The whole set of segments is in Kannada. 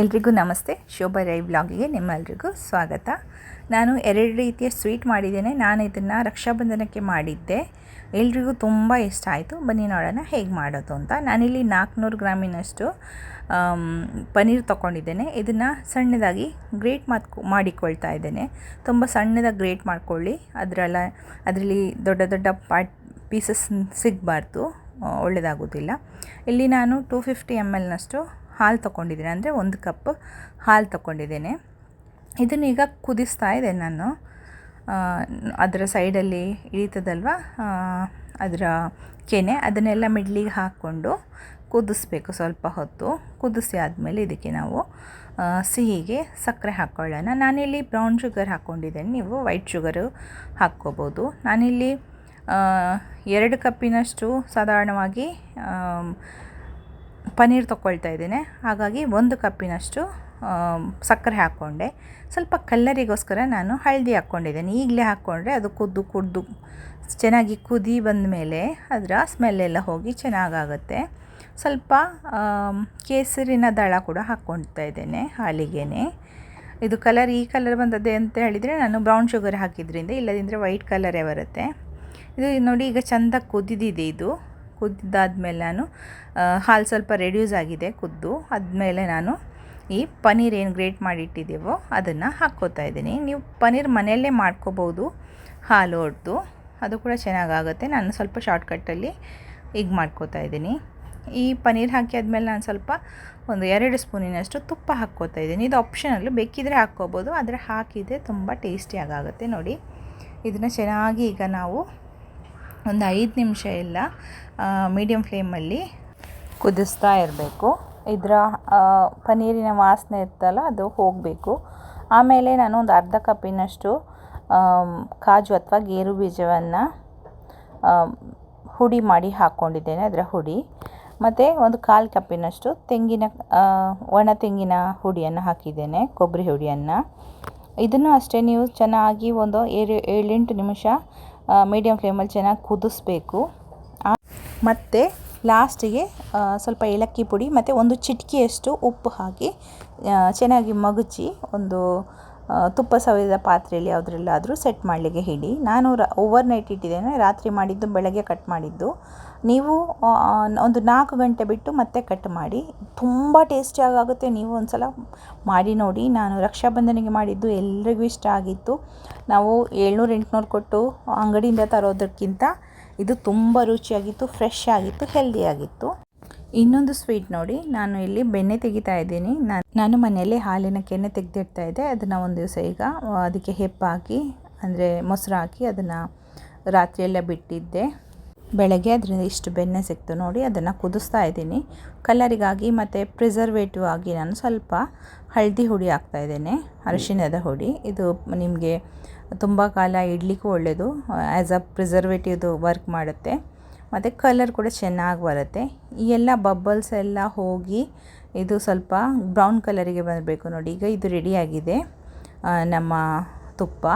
ಎಲ್ರಿಗೂ ನಮಸ್ತೆ. ಶೋಭಾ ರೈ ಬ್ಲಾಗಿಗೆ ನಿಮ್ಮೆಲ್ರಿಗೂ ಸ್ವಾಗತ. ನಾನು ಎರಡು ರೀತಿಯ ಸ್ವೀಟ್ ಮಾಡಿದ್ದೇನೆ. ನಾನು ಇದನ್ನು ರಕ್ಷಾಬಂಧನಕ್ಕೆ ಮಾಡಿದ್ದೆ. ಎಲ್ರಿಗೂ ತುಂಬ ಇಷ್ಟ ಆಯಿತು. ಬನ್ನಿ ನೋಡೋಣ ಹೇಗೆ ಮಾಡೋದು ಅಂತ. ನಾನಿಲ್ಲಿ ನಾಲ್ಕುನೂರು ಗ್ರಾಮಿನಷ್ಟು ಪನ್ನೀರ್ ತೊಗೊಂಡಿದ್ದೇನೆ. ಇದನ್ನು ಸಣ್ಣದಾಗಿ ಗ್ರೇಟ್ ಮಾತು ಮಾಡಿಕೊಳ್ತಾ ಇದ್ದೇನೆ. ತುಂಬ ಸಣ್ಣದಾಗಿ ಗ್ರೇಟ್ ಮಾಡ್ಕೊಳ್ಳಿ. ಅದರಲ್ಲ, ಅದರಲ್ಲಿ ದೊಡ್ಡ ದೊಡ್ಡ ಪಾಟ್, ಪೀಸಸ್ ಸಿಗಬಾರ್ದು. ಒಳ್ಳೆಯದಾಗೋದಿಲ್ಲ ಇಲ್ಲಿ ನಾನು ಟೂ ಫಿಫ್ಟಿ ಎಂ ಎಲ್ನಷ್ಟು ಹಾಲು ತೊಗೊಂಡಿದ್ದೀನಿ. ಅಂದರೆ ಒಂದು ಕಪ್ ಹಾಲು ತೊಗೊಂಡಿದ್ದೇನೆ. ಇದನ್ನು ಈಗ ಕುದಿಸ್ತಾ ಇದೆ ನಾನು. ಅದರ ಸೈಡಲ್ಲಿ ಇಳಿತದಲ್ವ? ಅದರ ಕೆನೆ. ಅದನ್ನೆಲ್ಲ ಮಿಡ್ಲಿಗೆ ಹಾಕ್ಕೊಂಡು ಕುದಿಸ್ಬೇಕು ಸ್ವಲ್ಪ ಹೊತ್ತು. ಕುದಿಸಿ ಆದಮೇಲೆ ಇದಕ್ಕೆ ನಾವು ಸಿಹಿಗೆ ಸಕ್ಕರೆ ಹಾಕ್ಕೊಳ್ಳೋಣ ನಾನಿಲ್ಲಿ ಬ್ರೌನ್ ಶುಗರ್ ಹಾಕ್ಕೊಂಡಿದ್ದೇನೆ ನೀವು ವೈಟ್ ಶುಗರು ಹಾಕ್ಕೋಬೋದು. ನಾನಿಲ್ಲಿ ಎರಡು ಕಪ್ಪಿನಷ್ಟು ಸಾಧಾರಣವಾಗಿ ಪನ್ನೀರ್ ತೊಗೊಳ್ತಾ ಇದ್ದೇನೆ. ಹಾಗಾಗಿ ಒಂದು ಕಪ್ಪಿನಷ್ಟು ಸಕ್ಕರೆ ಹಾಕ್ಕೊಂಡೆ. ಸ್ವಲ್ಪ ಕಲ್ಲರಿಗೋಸ್ಕರ ನಾನು ಹಳದಿ ಹಾಕ್ಕೊಂಡಿದ್ದೇನೆ. ಈಗಲೇ ಹಾಕ್ಕೊಂಡ್ರೆ ಅದು ಕುದ್ದು ಕುದ್ದು, ಚೆನ್ನಾಗಿ ಕುದಿ ಬಂದ ಮೇಲೆ ಅದರ ಸ್ಮೆಲ್ಲೆಲ್ಲ ಹೋಗಿ ಚೆನ್ನಾಗಾಗುತ್ತೆ. ಸ್ವಲ್ಪ ಕೇಸರಿನ ದಳ ಕೂಡ ಹಾಕ್ಕೊಳ್ತಾ ಇದ್ದೇನೆ ಹಾಲಿಗೆನೆ. ಇದು ಕಲರ್ ಈ ಕಲರ್ ಬಂದದ್ದೇ ಅಂತ ಹೇಳಿದರೆ ನಾನು ಬ್ರೌನ್ ಶುಗರ್ ಹಾಕಿದ್ರಿಂದ ಇಲ್ಲದಿದ್ದರೆ ವೈಟ್ ಕಲರೇ ಬರುತ್ತೆ. ಇದು ನೋಡಿ ಈಗ ಚೆಂದ ಕುದಿದಿದೆ ಇದು. ಕುದ್ದಾದ್ಮೇಲೆ ನಾನು ಹಾಲು ಸ್ವಲ್ಪ ರೆಡ್ಯೂಸ್ ಆಗಿದೆ ಕುದ್ದು. ಆದಮೇಲೆ ನಾನು ಈ ಪನ್ನೀರ್ ಏನು ಗ್ರೇಟ್ ಮಾಡಿಟ್ಟಿದ್ದೀವೋ ಅದನ್ನು ಹಾಕ್ಕೋತಾ ಇದ್ದೀನಿ. ನೀವು ಪನ್ನೀರ್ ಮನೆಯಲ್ಲೇ ಮಾಡ್ಕೋಬೋದು ಹಾಲು ಹೊಡೆದು. ಅದು ಕೂಡ ಚೆನ್ನಾಗಾಗುತ್ತೆ. ನಾನು ಸ್ವಲ್ಪ ಶಾರ್ಟ್ಕಟ್ಟಲ್ಲಿ ಈಗ ಮಾಡ್ಕೋತಾ ಇದ್ದೀನಿ. ಈ ಪನ್ನೀರ್ ಹಾಕಿ ಆದಮೇಲೆ ನಾನು ಸ್ವಲ್ಪ ಒಂದು ಎರಡು ಸ್ಪೂನಿನಷ್ಟು ತುಪ್ಪ ಹಾಕ್ಕೋತಾ ಇದ್ದೀನಿ. ಇದು ಆಪ್ಷನಲ್ಲು ಬೇಕಿದ್ರೆ ಹಾಕ್ಕೋಬೋದು, ಆದರೆ ಹಾಕಿದರೆ ತುಂಬ ಟೇಸ್ಟಿಯಾಗುತ್ತೆ ನೋಡಿ. ಇದನ್ನು ಚೆನ್ನಾಗಿ ಈಗ ನಾವು ಒಂದು ಐದು ನಿಮಿಷ ಎಲ್ಲ ಮೀಡಿಯಮ್ ಫ್ಲೇಮಲ್ಲಿ ಕುದಿಸ್ತಾ ಇರಬೇಕು. ಇದರ ಪನ್ನೀರಿನ ವಾಸನೆ ಇರ್ತಲ್ಲ ಅದು ಹೋಗಬೇಕು. ಆಮೇಲೆ ನಾನು ಒಂದು ಅರ್ಧ ಕಪ್ಪಿನಷ್ಟು ಕಾಜು ಅಥವಾ ಗೇರು ಬೀಜವನ್ನು ಹುಡಿ ಮಾಡಿ ಹಾಕ್ಕೊಂಡಿದ್ದೇನೆ ಅದರ ಹುಡಿ. ಮತ್ತು ಒಂದು ಕಾಲು ಕಪ್ಪಿನಷ್ಟು ತೆಂಗಿನ ಒಣ ತೆಂಗಿನ ಹುಡಿಯನ್ನು ಹಾಕಿದ್ದೇನೆ, ಕೊಬ್ಬರಿ ಹುಡಿಯನ್ನು. ಇದನ್ನು ಅಷ್ಟೇ ನೀವು ಚೆನ್ನಾಗಿ ಒಂದು ಏಳು, ಏಳೆಂಟು ನಿಮಿಷ ಮೀಡಿಯಮ್ ಫ್ಲೇಮಲ್ಲಿ ಚೆನ್ನಾಗಿ ಕುದಿಸ್ಬೇಕು. ಮತ್ತು ಲಾಸ್ಟಿಗೆ ಸ್ವಲ್ಪ ಏಲಕ್ಕಿ ಪುಡಿ, ಮತ್ತು ಒಂದು ಚಿಟಿಕೆಯಷ್ಟು ಉಪ್ಪು ಹಾಕಿ ಚೆನ್ನಾಗಿ ಮಗುಚಿ ಒಂದು ತುಪ್ಪ ಸವಿದ ಪಾತ್ರೆಯಲ್ಲಿ ಯಾವುದ್ರಲ್ಲಾದರೂ ಸೆಟ್ ಮಾಡಲಿಕ್ಕೆ ಹಿಡಿ ನಾನು ರ ಓವರ್ ನೈಟ್ ಇಟ್ಟಿದ್ದೇನೆ, ರಾತ್ರಿ ಮಾಡಿದ್ದು, ಬೆಳಗ್ಗೆ ಕಟ್ ಮಾಡಿದ್ದು. ನೀವು ಒಂದು ನಾಲ್ಕು ಗಂಟೆ ಬಿಟ್ಟು ಮತ್ತೆ ಕಟ್ ಮಾಡಿ. ತುಂಬ ಟೇಸ್ಟಿಯಾಗುತ್ತೆ ನೀವು ಒಂದು ಸಲ ಮಾಡಿ ನೋಡಿ. ನಾನು ರಕ್ಷಾಬಂಧನಿಗೆ ಮಾಡಿದ್ದು ಎಲ್ರಿಗೂ ಇಷ್ಟ ಆಗಿತ್ತು. ನಾವು ಏಳ್ನೂರು, ಎಂಟುನೂರು ಕೊಟ್ಟು ಅಂಗಡಿಯಿಂದ ತರೋದಕ್ಕಿಂತ ಇದು ತುಂಬ ರುಚಿಯಾಗಿತ್ತು ಫ್ರೆಶ್ ಆಗಿತ್ತು ಹೆಲ್ದಿ ಆಗಿತ್ತು. ಇನ್ನೊಂದು ಸ್ವೀಟ್ ನೋಡಿ. ನಾನು ಇಲ್ಲಿ ಬೆಣ್ಣೆ ತೆಗಿತಾ ಇದ್ದೀನಿ. ನಾನು ನಾನು ಮನೆಯಲ್ಲೇ ಹಾಲಿನ ಕೆನೆ ತೆಗೆದಿಡ್ತಾ ಇದ್ದೆ. ಅದನ್ನು ಒಂದು ದಿವಸ ಈಗ ಅದಕ್ಕೆ ಹೆಪ್ಪಾಕಿ, ಅಂದರೆ ಮೊಸರು ಹಾಕಿ ಅದನ್ನು ರಾತ್ರಿಯೆಲ್ಲ ಬಿಟ್ಟಿದ್ದೆ. ಬೆಳಗ್ಗೆ ಅದರಿಂದ ಇಷ್ಟು ಬೆಣ್ಣೆ ಸಿಕ್ತು ನೋಡಿ ಅದನ್ನು ಕುದಿಸ್ತಾ ಇದ್ದೀನಿ. ಕಲರಿಗಾಗಿ ಮತ್ತು ಪ್ರಿಸರ್ವೇಟಿವ್ ಆಗಿ ನಾನು ಸ್ವಲ್ಪ ಹಳದಿ ಹುಡಿ ಹಾಕ್ತಾ ಇದ್ದೇನೆ ಅರಿಶಿನದ ಹುಡಿ. ಇದು ನಿಮಗೆ ತುಂಬ ಕಾಲ ಇಡ್ಲಿಕ್ಕೂ ಒಳ್ಳೆಯದು ಆ್ಯಸ್ ಅ ಪ್ರಿಸರ್ವೇಟಿವ್ದು ವರ್ಕ್ ಮಾಡುತ್ತೆ. ಮತ್ತು ಕಲರ್ ಕೂಡ ಚೆನ್ನಾಗಿ ಬರುತ್ತೆ. ಈ ಎಲ್ಲ ಬಬ್ಬಲ್ಸ್ ಎಲ್ಲ ಹೋಗಿ ಇದು ಸ್ವಲ್ಪ ಬ್ರೌನ್ ಕಲರಿಗೆ ಬರಬೇಕು ನೋಡಿ. ಈಗ ಇದು ರೆಡಿಯಾಗಿದೆ ನಮ್ಮ ತುಪ್ಪ.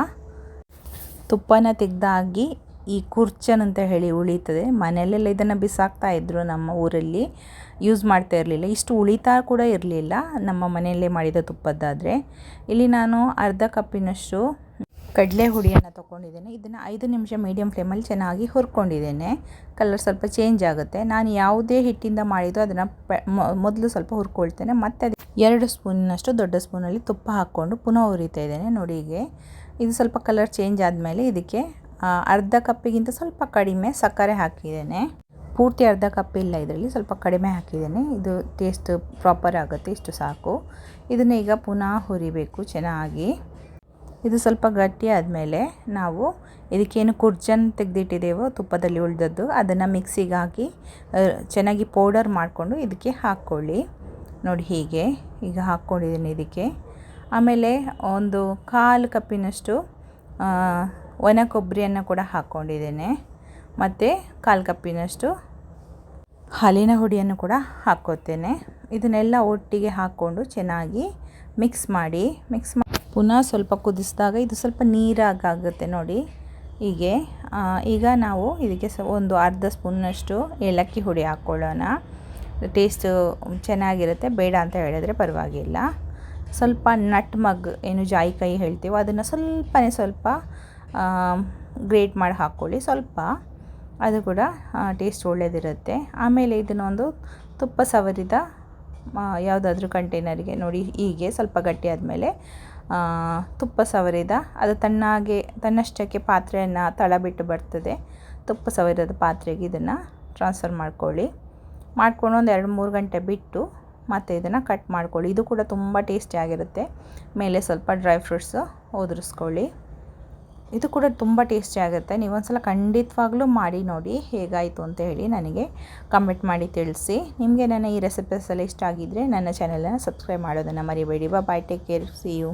ತುಪ್ಪನ ತೆಗೆದಾಗಿ ಈ ಕುರ್ಚನ್ ಅಂತ ಹೇಳಿ ಉಳಿತದೆ. ಮನೆಯಲ್ಲೆಲ್ಲ ಇದನ್ನು ಬಿಸಾಕ್ತಾ ಇದ್ದರು ನಮ್ಮ ಊರಲ್ಲಿ. ಯೂಸ್ ಮಾಡ್ತಾ ಇರಲಿಲ್ಲ. ಇಷ್ಟು ಉಳಿತಾ ಕೂಡ ಇರಲಿಲ್ಲ. ನಮ್ಮ ಮನೆಯಲ್ಲೇ ಮಾಡಿದ ತುಪ್ಪದ್ದಾದರೆ. ಇಲ್ಲಿ ನಾನು ಅರ್ಧ ಕಪ್ಪಿನಷ್ಟು ಕಡಲೆ ಹುಡಿಯನ್ನು ತೊಗೊಂಡಿದ್ದೇನೆ. ಇದನ್ನು ಐದು ನಿಮಿಷ ಮೀಡಿಯಮ್ ಫ್ಲೇಮಲ್ಲಿ ಚೆನ್ನಾಗಿ ಹುರ್ಕೊಂಡಿದ್ದೇನೆ. ಕಲರ್ ಸ್ವಲ್ಪ ಚೇಂಜ್ ಆಗುತ್ತೆ. ನಾನು ಯಾವುದೇ ಹಿಟ್ಟಿಂದ ಮಾಡಿದ್ದು ಅದನ್ನು ಮೊದಲು ಸ್ವಲ್ಪ ಹುರ್ಕೊಳ್ತೇನೆ. ಮತ್ತು ಅದು ಎರಡು ಸ್ಪೂನಿನಷ್ಟು ದೊಡ್ಡ ಸ್ಪೂನಲ್ಲಿ ತುಪ್ಪ ಹಾಕ್ಕೊಂಡು ಪುನಃ ಹುರಿತಾ ಇದ್ದೇನೆ ನೋಡಿ ಇದು ಸ್ವಲ್ಪ ಕಲರ್ ಚೇಂಜ್ ಆದಮೇಲೆ ಇದಕ್ಕೆ ಅರ್ಧ ಕಪ್ಪಿಗಿಂತ ಸ್ವಲ್ಪ ಕಡಿಮೆ ಸಕ್ಕರೆ ಹಾಕಿದ್ದೇನೆ. ಪೂರ್ತಿ ಅರ್ಧ ಕಪ್ ಇಲ್ಲ ಇದರಲ್ಲಿ, ಸ್ವಲ್ಪ ಕಡಿಮೆ ಹಾಕಿದ್ದೇನೆ. ಇದು ಟೇಸ್ಟ್ ಪ್ರಾಪರ್ ಆಗುತ್ತೆ, ಇಷ್ಟು ಸಾಕು. ಇದನ್ನು ಈಗ ಪುನಃ ಹುರಿಬೇಕು ಚೆನ್ನಾಗಿ. ಇದು ಸ್ವಲ್ಪ ಗಟ್ಟಿ ಆದಮೇಲೆ ನಾವು ಇದಕ್ಕೇನು ಕುರ್ಜನ್ ತೆಗೆದಿಟ್ಟಿದ್ದೇವೋ, ತುಪ್ಪದಲ್ಲಿ ಉಳಿದದ್ದು, ಅದನ್ನು ಮಿಕ್ಸಿಗೆ ಹಾಕಿ ಚೆನ್ನಾಗಿ ಪೌಡರ್ ಮಾಡಿಕೊಂಡು ಇದಕ್ಕೆ ಹಾಕ್ಕೊಳ್ಳಿ. ನೋಡಿ ಹೀಗೆ, ಈಗ ಹಾಕ್ಕೊಂಡಿದ್ದೀನಿ ಇದಕ್ಕೆ. ಆಮೇಲೆ ಒಂದು ಕಾಲು ಕಪ್ಪಿನಷ್ಟು ಒಣ ಕೊಬ್ಬರಿಯನ್ನು ಕೂಡ ಹಾಕ್ಕೊಂಡಿದ್ದೇನೆ ಮತ್ತು ಕಾಲು ಕಪ್ಪಿನಷ್ಟು ಹಾಲಿನ ಹುಡಿಯನ್ನು ಕೂಡ ಹಾಕ್ಕೋತೇನೆ ಇದನ್ನೆಲ್ಲ ಒಟ್ಟಿಗೆ ಹಾಕ್ಕೊಂಡು ಚೆನ್ನಾಗಿ ಮಿಕ್ಸ್ ಮಾಡಿ ಮಿಕ್ಸ್ ಮಾಡಿ ಪುನಃ ಸ್ವಲ್ಪ ಕುದಿಸಿದಾಗ ಇದು ಸ್ವಲ್ಪ ನೀರಾಗುತ್ತೆ ನೋಡಿ. ಹೀಗೆ ಈಗ ನಾವು ಇದಕ್ಕೆ ಸ ಒಂದು ಅರ್ಧ ಸ್ಪೂನ್ನಷ್ಟು ಏಲಕ್ಕಿ ಹುಡಿ ಹಾಕ್ಕೊಳ್ಳೋಣ. ಟೇಸ್ಟು ಚೆನ್ನಾಗಿರುತ್ತೆ, ಬೇಡ ಅಂತ ಹೇಳಿದರೆ ಪರವಾಗಿಲ್ಲ. ಸ್ವಲ್ಪ ನಟ್ ಮಗ್ ಏನು ಜಾಯಿಕಾಯಿ ಹೇಳ್ತೀವೋ ಅದನ್ನು ಸ್ವಲ್ಪನೇ ಸ್ವಲ್ಪ ಗ್ರೇಟ್ ಮಾಡಿ ಹಾಕ್ಕೊಳ್ಳಿ ಸ್ವಲ್ಪ. ಅದು ಕೂಡ ಟೇಸ್ಟ್ ಒಳ್ಳೆಯದಿರುತ್ತೆ ಆಮೇಲೆ ಇದನ್ನೊಂದು ತುಪ್ಪ ಸವರಿದ ಯಾವುದಾದ್ರೂ ಕಂಟೈನರಿಗೆ ನೋಡಿ, ಹೀಗೆ ಸ್ವಲ್ಪ ಗಟ್ಟಿ ಆದಮೇಲೆ ತುಪ್ಪ ಸವರಿದ, ಅದು ತಣ್ಣಗೆ ತನ್ನಷ್ಟಕ್ಕೆ ಪಾತ್ರೆಯನ್ನು ತಳ ಬಿಟ್ಟು ಬರ್ತದೆ. ತುಪ್ಪ ಸವರಿದ ಪಾತ್ರೆಗೆ ಇದನ್ನು ಟ್ರಾನ್ಸ್ಫರ್ ಮಾಡ್ಕೊಳ್ಳಿ. ಮಾಡ್ಕೊಂಡು ಒಂದು ಎರಡು ಮೂರು ಗಂಟೆ ಬಿಟ್ಟು ಮತ್ತು ಇದನ್ನು ಕಟ್ ಮಾಡ್ಕೊಳ್ಳಿ. ಇದು ಕೂಡ ತುಂಬ ಟೇಸ್ಟಿಯಾಗಿರುತ್ತೆ ಮೇಲೆ ಸ್ವಲ್ಪ ಡ್ರೈ ಫ್ರೂಟ್ಸು ಉದುರಿಸ್ಕೊಳ್ಳಿ ಇದು ಕೂಡ ತುಂಬ ಟೇಸ್ಟಿ ಆಗುತ್ತೆ. ನೀವು ಸಲ ಖಂಡಿತವಾಗ್ಲೂ ಮಾಡಿ ನೋಡಿ ಹೇಗಾಯಿತು ಅಂತ ಹೇಳಿ ನನಗೆ ಕಮೆಂಟ್ ಮಾಡಿ ತಿಳಿಸಿ. ನಿಮಗೆ ನನ್ನ ಈ ರೆಸಿಪೀಸ್ ಇಷ್ಟ ಆಗಿದ್ದರೆ ನನ್ನ ಚಾನಲನ್ನು ಸಬ್ಸ್ಕ್ರೈಬ್ ಮಾಡೋದನ್ನು ಮರಿಬೇಡಿ. ಬಾ bye take care see you